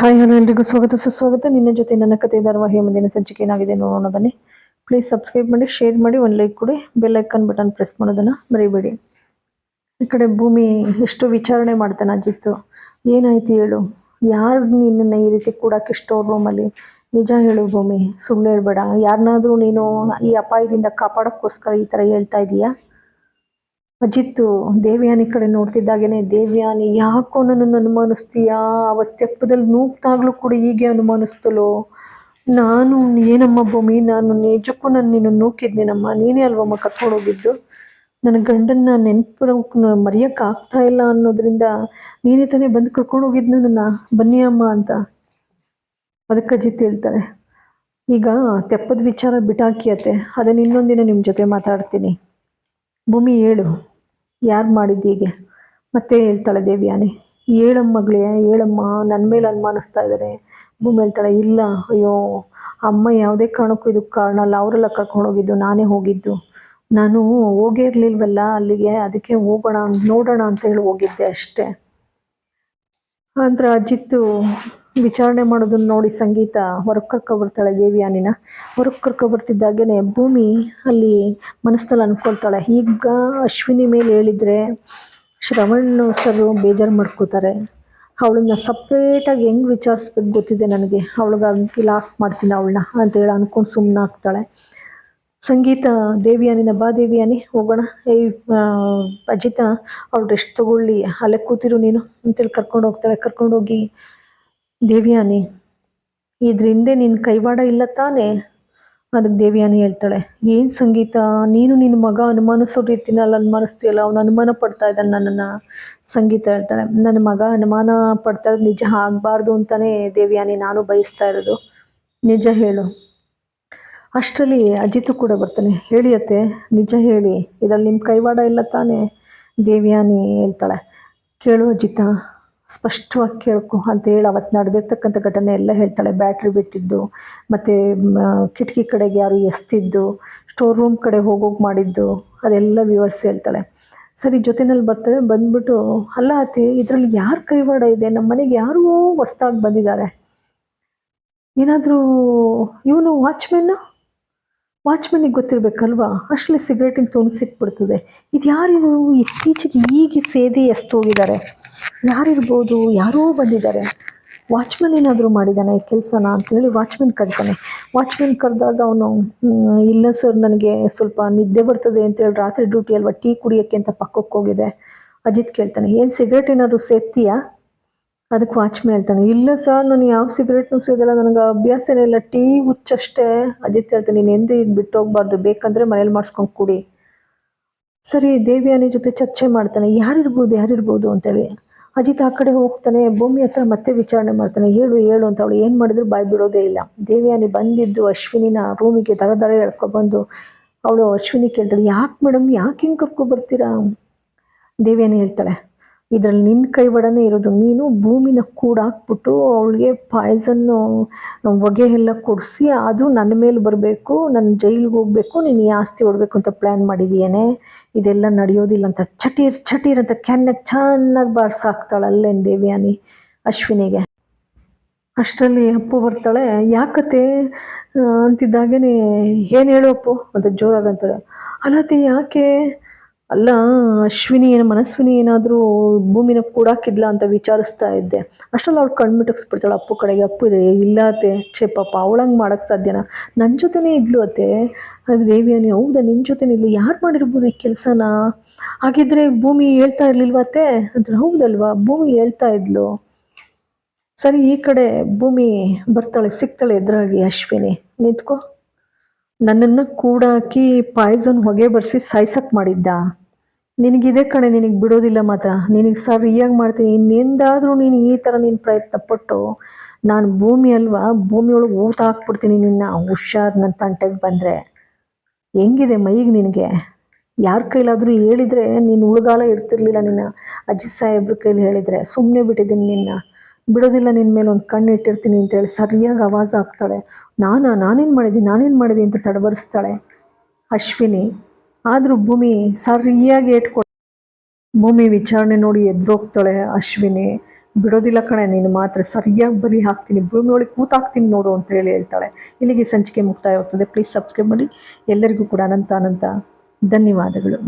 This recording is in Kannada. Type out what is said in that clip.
ಹಾಯ್, ಹಲೋ, ಎಲ್ರಿಗೂ ಸ್ವಾಗತ. ಸುಸ್ವಾಗತ. ನಿನ್ನ ಜೊತೆ ನನ್ನ ಕತೆ ಧಾರಾವಾಹಿಯ ಮುಂದಿನ ಸಂಚಿಕೆ ಏನಾಗಿದೆ ನೋಡೋಣ, ಬನ್ನಿ. ಪ್ಲೀಸ್ ಸಬ್ಸ್ಕ್ರೈಬ್ ಮಾಡಿ ಶೇರ್ ಮಾಡಿ, ಒಂದು ಲೈಕ್ ಕೊಡಿ. ಬೆಲ್ ಐಕನ್ ಬಟನ್ ಪ್ರೆಸ್ ಮಾಡೋದನ್ನು ಮರಿಬೇಡಿ. ಈ ಕಡೆ ಭೂಮಿ ಎಷ್ಟು ವಿಚಾರಣೆ ಮಾಡ್ತಾನೆ ಅಜಿತ್ತು ಏನಾಯ್ತು ಹೇಳು. ಯಾರು ನಿನ್ನನ್ನು ಈ ರೀತಿ ಕೂಡಕ್ಕೆ ಸ್ಟೋರ್ ರೂಮಲ್ಲಿ ನಿಜ ಹೇಳು ಭೂಮಿ. ಸುಳ್ಳು ಹೇಳ್ಬೇಡ ಯಾರನ್ನಾದ್ರೂ ನೀನು ಈ ಅಪಾಯದಿಂದ ಕಾಪಾಡೋಕ್ಕೋಸ್ಕರ ಈ ಥರ ಹೇಳ್ತಾ ಇದೀಯಾ? ಅಜಿತ್ತು, ದೇವ್ಯಾನಿ ಕಡೆ ನೋಡ್ತಿದ್ದಾಗೇನೆ ದೇವ್ಯಾನಿ ಯಾಕೋ ನನ್ನನ್ನು ಅನುಮಾನಿಸ್ತೀಯಾ? ಅವತ್ತು ತೆಪ್ಪದಲ್ಲಿ ನೂಗ್ತಾಗ್ಲೂ ಕೂಡ ಹೀಗೆ ಅನುಮಾನಿಸ್ತಲೋ ನಾನು ಏನಮ್ಮ ಭೂಮಿ, ನಾನು ನಿಜಕ್ಕೂ ನಾನು ನೀನು ನೂಕಿದ್ನೇನಮ್ಮ? ನೀನೇ ಅಲ್ವಮ್ಮ ಕರ್ಕೊಂಡೋಗಿದ್ದು ನನ್ನ ಗಂಡನ್ನ ನೆನ್ಪು ಮರೆಯೋಕ್ಕಾಗ್ತಾ ಇಲ್ಲ ಅನ್ನೋದ್ರಿಂದ ನೀನೇ ತಾನೇ ಬಂದು ಕರ್ಕೊಂಡು ಹೋಗಿದ್ದು ನನ್ನನ್ನು? ಬನ್ನಿ ಅಮ್ಮ ಅಂತ ಅದಕ್ಕೆ ಅಜಿತ್ ಹೇಳ್ತಾರೆ. ಈಗ ತೆಪ್ಪದ ವಿಚಾರ ಬಿಟಾಕಿಯತ್ತೆ ಅದನ್ನ ಇನ್ನೊಂದಿನ ನಿಮ್ಮ ಜೊತೆ ಮಾತಾಡ್ತೀನಿ. ಭೂಮಿ ಹೇಳು ಯಾರು ಮಾಡಿದ್ದು ಹೀಗೆ? ಮತ್ತೆ ಹೇಳ್ತಾಳೆ ದೇವ್ಯಾನಿ ಹೇಳಮ್ಮ ಮಗಳೇ ಹೇಳಮ್ಮ ನನ್ನ ಮೇಲೆ ಅನುಮಾನಿಸ್ತಾ ಇದ್ದಾರೆ ಭೂಮಿ ಹೇಳ್ತಾಳೆ ಇಲ್ಲ, ಅಯ್ಯೋ, ಅಮ್ಮ ಯಾವುದೇ ಕಾರಣಕ್ಕೂ ಇದಕ್ಕೆ ಕಾರಣ ಅಲ್ಲ. ಅವರೆಲ್ಲ ಕರ್ಕೊಂಡು ಹೋಗಿದ್ದು, ನಾನೇ ಹೋಗಿದ್ದು. ನಾನು ಹೋಗೇ ಇರಲಿಲ್ವಲ್ಲ ಅಲ್ಲಿಗೆ? ಅದಕ್ಕೆ ಹೋಗೋಣ, ನೋಡೋಣ ಅಂತ ಹೇಳಿ ಹೋಗಿದ್ದೆ ಅಷ್ಟೇ. ಅಂದ್ರೆ ಅಜಿತ್ತು ವಿಚಾರಣೆ ಮಾಡೋದನ್ನ ನೋಡಿ ಸಂಗೀತ ಹೊರಗೆ ಕರ್ಕೊಬರ್ತಾಳೆ ದೇವಿಯಾನಿನ. ಹೊರಗೆ ಕರ್ಕೊಬರ್ತಿದ್ದಾಗೇನೆ ಭೂಮಿ ಅಲ್ಲಿ ಮನಸ್ಸಲ್ಲಿ ಅನ್ಕೊಳ್ತಾಳೆ. ಈಗ ಅಶ್ವಿನಿ ಮೇಲೆ ಹೇಳಿದರೆ ಶ್ರವಣ್ ಸರ್ ಬೇಜಾರು ಮಾಡ್ಕೋತಾರೆ. ಅವಳನ್ನ ಸಪ್ರೇಟಾಗಿ ಹೆಂಗೆ ವಿಚಾರಿಸ್ಬೇಕು ಗೊತ್ತಿದೆ ನನಗೆ. ಅವಳಿಗಾಗಿ ಲಾಕ್ ಮಾಡ್ತೀನಿ ಅವಳನ್ನ ಅಂತ ಹೇಳಿ ಅಂದ್ಕೊಂಡು ಸುಮ್ಮನೆ ಆಗ್ತಾಳೆ ಸಂಗೀತ, ದೇವಿಯಾನಿ ಹೋಗೋಣ. ಏಯ್ ಅಜಿತ ಅವ್ರು ರೆಸ್ಟ್ ತಗೊಳ್ಳಿ. ಅಲ್ಲೇ ಕೂತಿರು ನೀನು. ಅಂತೇಳಿ ಕರ್ಕೊಂಡು ಹೋಗ್ತಾಳೆ ಕರ್ಕೊಂಡೋಗಿ ದೇವಿಯಾನಿ ಇದ್ರ ಹಿಂದೆ ನಿನ್ನ ಕೈವಾಡ ಇಲ್ಲ ತಾನೇ? ಅದಕ್ಕೆ ದೇವಿಯಾನಿ ಹೇಳ್ತಾಳೆ. ಏನು ಸಂಗೀತ? ನೀನು ನಿನ್ನ ಮಗ ಅನುಮಾನಿಸೋ ರೀತಿನಲ್ಲಿ ಅನುಮಾನಿಸ್ತೀಯಲ್ಲ? ಅವನು ಅನುಮಾನ ಪಡ್ತಾ ಇದ್ದಾನೆ ನನ್ನನ್ನು. ಸಂಗೀತ ಹೇಳ್ತಾಳೆ. ನನ್ನ ಮಗ ಅನುಮಾನ ಪಡ್ತಾ ನಿಜ ಆಗಬಾರ್ದು ಅಂತಲೇ ದೇವಿಯಾನಿ, ನಾನು ಬಯಸ್ತಾ ಇರೋದು. ನಿಜ ಹೇಳು. ಅಷ್ಟರಲ್ಲಿ ಅಜಿತು ಕೂಡ ಬರ್ತಾನೆ. ಹೇಳಿ ಅತ್ತೆ ನಿಜ ಹೇಳಿ, ಇದರಲ್ಲಿ ನಿಮ್ಮ ಕೈವಾಡ ಇಲ್ಲ ತಾನೇ? ದೇವ್ಯಾನಿ ಹೇಳ್ತಾಳೆ. ಕೇಳು ಅಜಿತ, ಸ್ಪಷ್ಟವಾಗಿ ಕೇಳ್ಕೊ ಅಂತ ಹೇಳಿ ಅವತ್ತು ನಡೆದಿರ್ತಕ್ಕಂಥ ಘಟನೆ ಎಲ್ಲ ಹೇಳ್ತಾಳೆ. ಬ್ಯಾಟ್ರಿ ಬಿಟ್ಟಿದ್ದು, ಮತ್ತು ಕಿಟಕಿ ಕಡೆಗೆ ಯಾರು ಎಸ್ತಿದ್ದು, ಸ್ಟೋರ್ ರೂಮ್ ಕಡೆ ಹೋಗೋಗಿ ಮಾಡಿದ್ದು, ಅದೆಲ್ಲ ವಿವರಿಸಿ ಹೇಳ್ತಾಳೆ. ಸರಿ, ಜೊತೆನಲ್ಲಿ ಬರ್ತಾರೆ ಬಂದ್ಬಿಟ್ಟು, ಅಲ್ಲ ಅತ್ತೆ, ಇದರಲ್ಲಿ ಯಾರು ಕೈವಾಡ ಇದೆ? ನಮ್ಮ ಮನೆಗೆ ಯಾರೋ ಹೊಸ್ದಾಗಿ ಬಂದಿದ್ದಾರೆ. ಏನಾದರೂ, ಇವನು ವಾಚ್ಮೆನ್ನು ವಾಚ್ಮನಿಗೆ ಗೊತ್ತಿರಬೇಕಲ್ವಾ? ಅಷ್ಟೇ ಸಿಗರೇಟಿನ ತುಣು ಸಿಕ್ಬಿಡ್ತದೆ. ಇದು ಯಾರಿದು? ಇತ್ತೀಚೆಗೆ ಈಗ ಸೇದಿ ಎಷ್ಟು ಹೋಗಿದ್ದಾರೆ ಯಾರಿರ್ಬೋದು? ಯಾರೋ ಬಂದಿದ್ದಾರೆ. ವಾಚ್ಮನ್ ಏನಾದರೂ ಮಾಡಿದ್ದಾನೆ ಈ ಕೆಲಸನ ಅಂತೇಳಿ ವಾಚ್ಮನ್ ಕರ್ತಾನೆ. ವಾಚ್ಮನ್ ಕರೆದಾಗ ಅವನು ಇಲ್ಲ ಸರ್, ನನಗೆ ಸ್ವಲ್ಪ ನಿದ್ದೆ ಬರ್ತದೆ ಅಂತೇಳಿ ರಾತ್ರಿ ಡ್ಯೂಟಿ ಅಲ್ವಾ ಟೀ ಕುಡಿಯೋಕ್ಕೆ ಅಂತ ಪಕ್ಕಕ್ಕೆ ಹೋಗಿದೆ ಅಜಿತ್ ಕೇಳ್ತಾನೆ, ಏನು ಸಿಗರೇಟ್ ಏನಾದರೂ ಸೇರ್ತೀಯಾ ಅದಕ್ಕೆ ವಾಚ್ಮನ್ ಹೇಳ್ತಾನೆ, ಇಲ್ಲ ಸರ್ ನಾನು ಯಾವ ಸಿಗರೇಟ್ನು ಸಿಗಲ್ಲ, ನನಗೆ ಅಭ್ಯಾಸನೇ ಇಲ್ಲ ಟೀ ಹುಚ್ಚಷ್ಟೇ ಅಜಿತ್ ಹೇಳ್ತಾನೆ, ನೀನು ಎಂದೂ ಇದು ಬಿಟ್ಟು ಹೋಗ್ಬಾರ್ದು, ಬೇಕಂದರೆ ಮನೇಲಿ ಮಾಡಿಸ್ಕೊಂಡು ಕುಡಿ. ಸರಿ, ದೇವಿಯಾನಿ ಜೊತೆ ಚರ್ಚೆ ಮಾಡ್ತಾನೆ, ಯಾರಿರ್ಬೋದು ಯಾರಿರ್ಬೋದು? ಅಂತೇಳಿ. ಅಜಿತ್ ಆ ಕಡೆ ಹೋಗ್ತಾನೆ, ಭೂಮಿ ಹತ್ರ ಮತ್ತೆ ವಿಚಾರಣೆ ಮಾಡ್ತಾನೆ, ಹೇಳು ಹೇಳು ಅಂತ ಅವಳು ಏನು ಮಾಡಿದ್ರು ಬಾಯ್ ಬಿಡೋದೇ ಇಲ್ಲ. ದೇವಿಯಾನಿ ಬಂದಿದ್ದು ಅಶ್ವಿನಿನ ರೂಮಿಗೆ ದರ ದರ ಎಳ್ಕೊಬಂದು ಅವಳು ಅಶ್ವಿನಿ ಕೇಳ್ತಾಳೆ, ಯಾಕೆ ಮೇಡಮ್ ಯಾಕೆ ಹಿಂಗೆ ಕರ್ಕೊಬರ್ತೀರಾ ದೇವಿಯಾನಿ ಹೇಳ್ತಾಳೆ ಇದರಲ್ಲಿ ನಿನ್ನ ಕೈವಾಡನೇ ಇರೋದು. ನೀನು ಭೂಮಿನ ಕೂಡಾಕ್ಬಿಟ್ಟು ಅವಳಿಗೆ ಪಾಯ್ಸನ್ನು ಹೊಗೆ ಎಲ್ಲ ಕೊಡಿಸಿ ಅದು ನನ್ನ ಮೇಲೆ ಬರಬೇಕು ನನ್ನ ಜೈಲಿಗೆ ಹೋಗಬೇಕು ನೀನು ಈ ಆಸ್ತಿ ಹೊಡಬೇಕು ಅಂತ ಪ್ಲ್ಯಾನ್ ಮಾಡಿದೀಯೇನೆ? ಇದೆಲ್ಲ ನಡೆಯೋದಿಲ್ಲ ಅಂತ. ಚಟೀರ್ ಚಟೀರ್ ಅಂತ ಕ್ಯಾನ್ನಾಗ ಚೆನ್ನಾಗಿ ಬಾರ್ಸಾಕ್ತಾಳೆ ಅಲ್ಲೇ ದೇವ್ಯಾನಿ ಅಶ್ವಿನಿಗೆ. ಅಷ್ಟರಲ್ಲಿ ಅಪ್ಪು ಬರ್ತಾಳೆ. ಯಾಕತ್ತೆ? ಆ, ಅಂತಿದ್ದಾಗೇನೆ ಏನು ಹೇಳು ಅಪ್ಪು? ಅಂತ ಜೋರಾಗಂತಾಳೆ ಅಲ್ಲತ್ತೆ ಯಾಕೆ? ಅಲ್ಲ, ಅಶ್ವಿನಿ ಏನು ಮನಸ್ವಿನಿ ಏನಾದರೂ ಭೂಮಿನ ಕೂಡಾಕಿದ್ಲ ಅಂತ ವಿಚಾರಿಸ್ತಾ ಇದ್ದೆ. ಅಷ್ಟರಲ್ಲಿ ಅವ್ಳು ಕಣ್ಣು ಮಿಟಕ್ಸ್ಬಿಡ್ತಾಳೆ ಅಪ್ಪು ಕಡೆಗೆ, ಅಪ್ಪು ಇದೆ, ಇಲ್ಲ ಅತ್ತೆ, ಛೇ ಪಾಪ, ಅವಳಂಗೆ ಮಾಡೋಕ್ಕೆ ಸಾಧ್ಯನಾ? ನನ್ನ ಜೊತೆನೇ ಇದ್ಲು ಅತ್ತೆ. ದೇವಿಯಾನಿ ಹೌದಾ ನಿನ್ನ ಜೊತೆನೇ ಇಲ್ಲ ಯಾರು ಮಾಡಿರ್ಬೋದು ಈ ಕೆಲಸನ? ಹಾಗಿದ್ರೆ ಭೂಮಿ ಹೇಳ್ತಾ ಇರಲಿಲ್ವಾ ಅತ್ತೆ? ಅಂದ್ರೆ ಹೌದಲ್ವಾ, ಭೂಮಿ ಹೇಳ್ತಾ ಇದ್ಲು. ಸರಿ, ಈ ಕಡೆ ಭೂಮಿ ಬರ್ತಾಳೆ, ಸಿಗ್ತಾಳೆ ಎದುರಾಗಿ ಅಶ್ವಿನಿ. ನಿಂತ್ಕೋ. ನನ್ನನ್ನು ಕೂಡಾಕಿ ಪಾಯ್ಸನ್ ಹೊಗೆ ಬರೆಸಿ ಸಾಯ್ಸಕ್ಕೆ ಮಾಡಿದ್ದ. ನಿನಗಿದೆ ಕಣೆ, ನಿನಗೆ ಬಿಡೋದಿಲ್ಲ ಮಾತ್ರ. ನಿನಗೆ ಸರಿಯಾಗಿ ಮಾಡ್ತೀನಿ ಇನ್ನೆಂದಾದರೂ ನೀನು ಈ ಥರ ನೀನು ಪ್ರಯತ್ನ ಪಟ್ಟು ನಾನು ಭೂಮಿ ಅಲ್ವಾ? ಭೂಮಿಯೊಳಗೆ ಊತ ಹಾಕ್ಬಿಡ್ತೀನಿ ನಿನ್ನ ಹುಷಾರ್ ನನ್ನ ತಂಟೆಗೆ ಬಂದರೆ. ಹೆಂಗಿದೆ ಮೈಗೆ ನಿನಗೆ? ಯಾರ ಕೈಲಾದರೂ ಹೇಳಿದರೆ ನೀನು ಉಳ್ಗಾಲ ಇರ್ತಿರ್ಲಿಲ್ಲ ನಿನ್ನ ಅಜ್ಜಿ ಸಾಹೇಬ್ರ ಕೈಲಿ ಹೇಳಿದರೆ. ಸುಮ್ಮನೆ ಬಿಟ್ಟಿದ್ದೀನಿ ನಿನ್ನ. ಬಿಡೋದಿಲ್ಲ ನಿನ್ನ ಮೇಲೆ ಒಂದು ಕಣ್ಣು ಇಟ್ಟಿರ್ತೀನಿ ಅಂತೇಳಿ ಸರಿಯಾಗಿ ಆವಾಜ್ ಹಾಕ್ತಾಳೆ. ನಾನಾ, ನಾನೇನು ಮಾಡಿದ್ದೀನಿ ನಾನೇನು ಮಾಡಿದೆ ಅಂತ ತಡಬರಿಸ್ತಾಳೆ ಅಶ್ವಿನಿ, ಆದರೂ ಭೂಮಿ ಸರಿಯಾಗಿ ಏಟ್ಕೊಡ್ ಭೂಮಿ ವಿಚಾರಣೆ ನೋಡಿ ಎದುರೋಗ್ತಾಳೆ ಅಶ್ವಿನಿ. ಬಿಡೋದಿಲ್ಲ ಕಣೆ, ನೀನು ಮಾತ್ರ ಸರಿಯಾಗಿ ಬಲಿ ಹಾಕ್ತೀನಿ, ಭೂಮಿ ಒಳಗೆ ಕೂತಾಕ್ತೀನಿ ನೋಡು ಅಂತ ಹೇಳಿ ಹೇಳ್ತಾಳೆ. ಇಲ್ಲಿಗೆ ಸಂಚಿಕೆ ಮುಕ್ತಾಯ ಹೋಗ್ತದೆ ಪ್ಲೀಸ್ ಸಬ್ಸ್ಕ್ರೈಬ್ ಮಾಡಿ. ಎಲ್ಲರಿಗೂ ಕೂಡ ಅನಂತ ಅನಂತ ಧನ್ಯವಾದಗಳು.